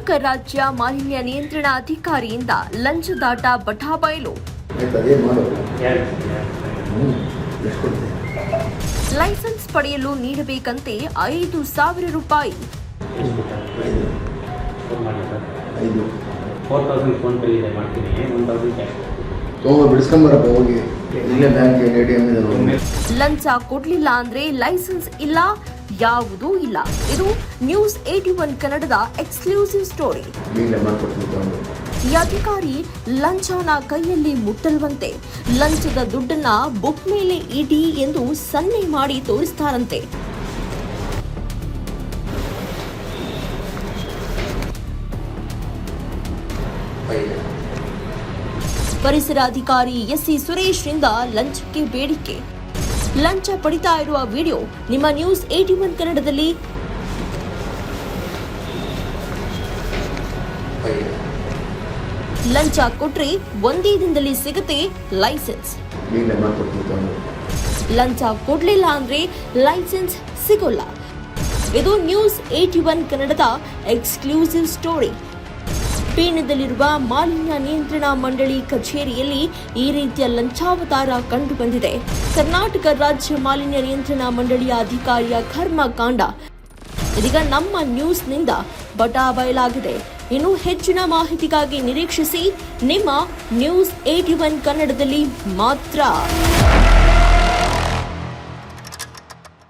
ಕರ್ನಾಟಕ ರಾಜ್ಯ ಮಾಲಿನ್ಯ ನಿಯಂತ್ರಣ ಅಧಿಕಾರಿಯಿಂದ ಲಂಚದಾಟ ಬಟಾಬಯಲು ಲೈಸೆನ್ಸ್ ಪಡೆಯಲು ನೀಡಬೇಕಂತೆ ಐದು ಸಾವಿರ ರೂಪಾಯಿ. ಲಂಚ ಕೊಡ್ಲಿಲ್ಲ ಅಂದ್ರೆ ಲೈಸೆನ್ಸ್ ಇಲ್ಲ ಯಾವುದೂ ಇಲ್ಲ. ಇದು ನ್ಯೂಸ್ ಏಟಿ ಒನ್ ಕನ್ನಡದ ಎಕ್ಸ್ಕ್ಲೂಸಿವ್ ಸ್ಟೋರಿ ಈ ಅಧಿಕಾರಿ ಲಂಚನ ಕೈಯಲ್ಲಿ ಮುಟ್ಟಲ್ವಂತೆ. ಲಂಚದ ದುಡ್ಡನ್ನ ಬುಕ್ ಮೇಲೆ ಇಡಿ ಎಂದು ಸನ್ನೆ ಮಾಡಿ ತೋರಿಸ್ತಾರಂತೆ. ಪರಿಸರ ಅಧಿಕಾರಿ ಎಸ್ಸಿ ಸುರೇಶ್ರಿಂದ ಲಂಚಕ್ಕೆ ಬೇಡಿಕೆ. ಲಂಚ ಪಡಿತಾ ಇರುವ ವಿಡಿಯೋ ನಿಮ್ಮ ನ್ಯೂಸ್ ಏಟಿ ಒನ್ ಕನ್ನಡದಲ್ಲಿ. ಲಂಚ ಕೊಟ್ರೆ ಒಂದೇ ದಿನದಲ್ಲಿ ಸಿಗುತ್ತೆ ಲೈಸೆನ್ಸ್. ಲಂಚ ಕೊಡ್ಲಿಲ್ಲ ಅಂದ್ರೆ ಲೈಸೆನ್ಸ್ ಸಿಗೋಲ್ಲ. ಇದು ನ್ಯೂಸ್ ಏಟಿ ಒನ್ ಕನ್ನಡದ ಎಕ್ಸ್ಕ್ಲೂಸಿವ್ ಸ್ಟೋರಿ. ಪೀಣ್ಯದಲ್ಲಿರುವ ಮಾಲಿನ್ಯ ನಿಯಂತ್ರಣ ಮಂಡಳಿ ಕಚೇರಿಯಲ್ಲಿ ಈ ರೀತಿಯ ಲಂಚಾವತಾರ ಕಂಡುಬಂದಿದೆ. ಕರ್ನಾಟಕ ರಾಜ್ಯ ಮಾಲಿನ್ಯ ನಿಯಂತ್ರಣ ಮಂಡಳಿಯ ಅಧಿಕಾರಿಯ ಕರ್ಮಕಾಂಡ. ಇದೀಗ ನಮ್ಮ ನ್ಯೂಸ್ನಿಂದ ಬಟಾ ಬಯಲಾಗಿದೆ. ಇನ್ನು ಹೆಚ್ಚಿನ ಮಾಹಿತಿಗಾಗಿ ನಿರೀಕ್ಷಿಸಿ, ನಿಮ್ಮ ನ್ಯೂಸ್ ಏಟಿ ಒನ್ ಕನ್ನಡದಲ್ಲಿ ಮಾತ್ರ.